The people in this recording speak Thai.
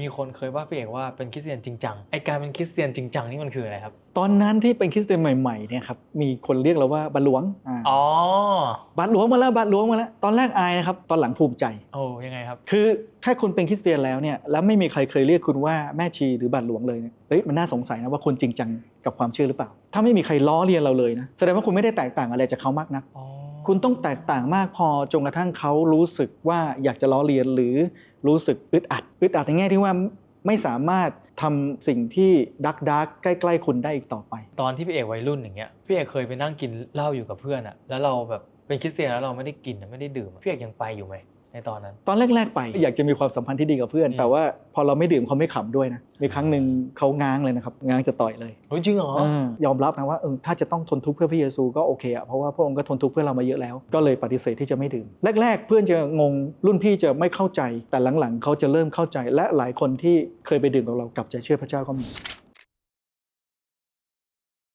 มีคนเคยว่าพี่เอกว่าเป็นคริสเตียนจริงจังไอการเป็นคริสเตียนจริงจังนี่มันคืออะไรครับ ตอนนั้นที่เป็นคริสเตียนใหม่ๆเนี่ยครับมีคนเรียกเราว่าบาทหลวงอ่าอ๋อบาทหลวงมาแล้วบาทหลวงมาแล้วตอนแรกอายนะครับตอนหลังภูมิใจโอ้ยังไงครับ คือถ้าคุณเป็นคริสเตียนแล้วเนี่ยแล้วไม่มีใครเคยเรียกคุณว่าแม่ชีหรือบาทหลวงเลยเนี่ยเฮ้ยมันน่าสงสัยนะว่าคุณจริงจังกับความเชื่อหรือเปล่า ถ้าไม่มีใครล้อเลียนเราเลยนะแสดงว่าคุณไม่ได้แตกต่างอะไรจากเขามากนักอ๋อ คุณต้องแตกต่างมากพอจนกระทั่งเขารู้สึกว่าอยากจะล้อเลียนหรือรู้สึกอึดอัดอึดอัดในแง่ที่ว่าไม่สามารถทำสิ่งที่ดักดักใกล้ๆคุณได้อีกต่อไป ตอนที่พี่เอกวัยรุ่นอย่างเงี้ยพี่เอกเคยไปนั่งกินเหล้าอยู่กับเพื่อนอะแล้วเราแบบเป็นคริสเตียนแล้วเราไม่ได้กินอะไม่ได้ดื่มอะพี่เอกยังไปอยู่ไหม ในตอนนั้น ตอนแรก ๆ ไป อยากจะมีความสัมพันธ์ที่ดีกับเพื่อนอืมแต่ว่าพอเราไม่ดื่มเขาไม่ขำด้วยนะมีครั้งหนึ่งเขาง้างเลยนะครับง้างจะต่อยเลยเฮ้ยจริงเหรอเออยอมรับนะว่าเออถ้าจะต้องทนทุกข์เพื่อพระเยซูก็โอเคอะเพราะว่าพระองค์ก็ทนทุกข์เพื่อเรามาเยอะแล้ว ก็เลยปฏิเสธที่จะไม่ดื่ม แรก ๆ เพื่อนจะงงรุ่นพี่จะไม่เข้าใจ แต่หลังๆเขาจะเริ่มเข้าใจ และหลายคนที่เคยไปดื่มกับเรากลับใจเชื่อพระเจ้าก็มี